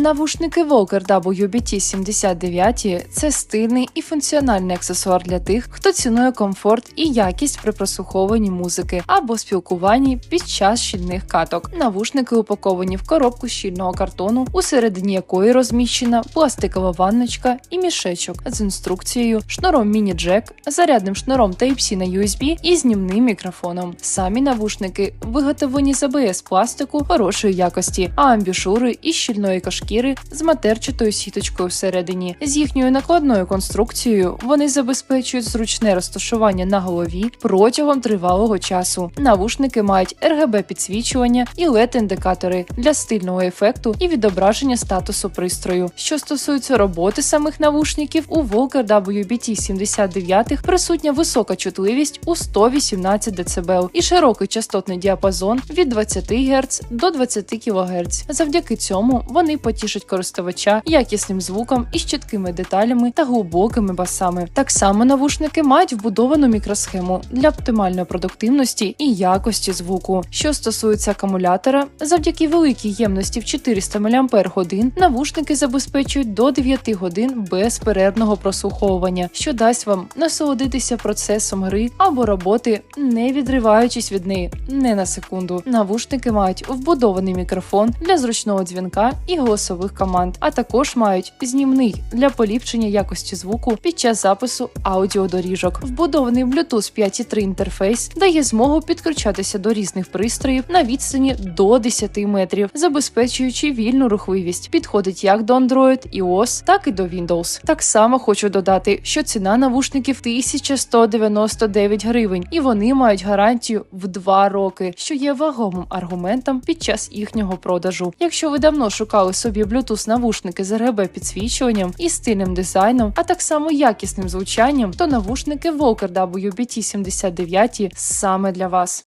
Навушники Walker WBT79 – це стильний і функціональний аксесуар для тих, хто цінує комфорт і якість при прослуховуванні музики або спілкуванні під час щільних каток. Навушники упаковані в коробку щільного картону, усередині якої розміщена пластикова ванночка і мішечок з інструкцією, шнуром міні-джек, зарядним шнуром Type-C на USB і знімним мікрофоном. Самі навушники виготовлені з АБС пластику хорошої якості, а амбішури із щільної кашкіри з матерчатою сіточкою всередині. З їхньою накладною конструкцією вони забезпечують зручне розташування на голові протягом тривалого часу. Навушники мають RGB підсвічування і led індикатори для стильного ефекту і відображення статусу пристрою. Що стосується роботи самих навушників, у Walker WBT79 присутня висока чутливість у 118 дБ і широкий частотний діапазон від 20 Гц до 20 кГц. Завдяки цьому вони потішать користувача якісним звуком із чіткими деталями та глибокими басами. Так само навушники мають вбудовану мікросхему для оптимальної продуктивності і якості звуку. Що стосується акумулятора, завдяки великій ємності в 400 мАч навушники забезпечують до 9 годин безперервного прослуховування, що дасть вам насолодитися процесом гри або роботи, не відриваючись від неї не на секунду. Навушники мають вбудований мікрофон для зручного дзвінка і голосових команд, а також мають знімний для поліпшення якості звуку під час запису аудіодоріжок. Вбудований Bluetooth 5.3 інтерфейс дає змогу підключатися до різних пристроїв на відстані до 10 метрів, забезпечуючи вільну рухливість. Підходить як до Android, iOS, так і до Windows. Так само хочу додати, що ціна навушників 1199 гривень, і вони мають гарантію в 2 роки, що є вагомим аргументом під час їхнього продажу. Якщо ви давно шукали собі Bluetooth навушники з RGB підсвічуванням і стильним дизайном, а так само якісним звучанням, то навушники Walker WBT79 саме для вас.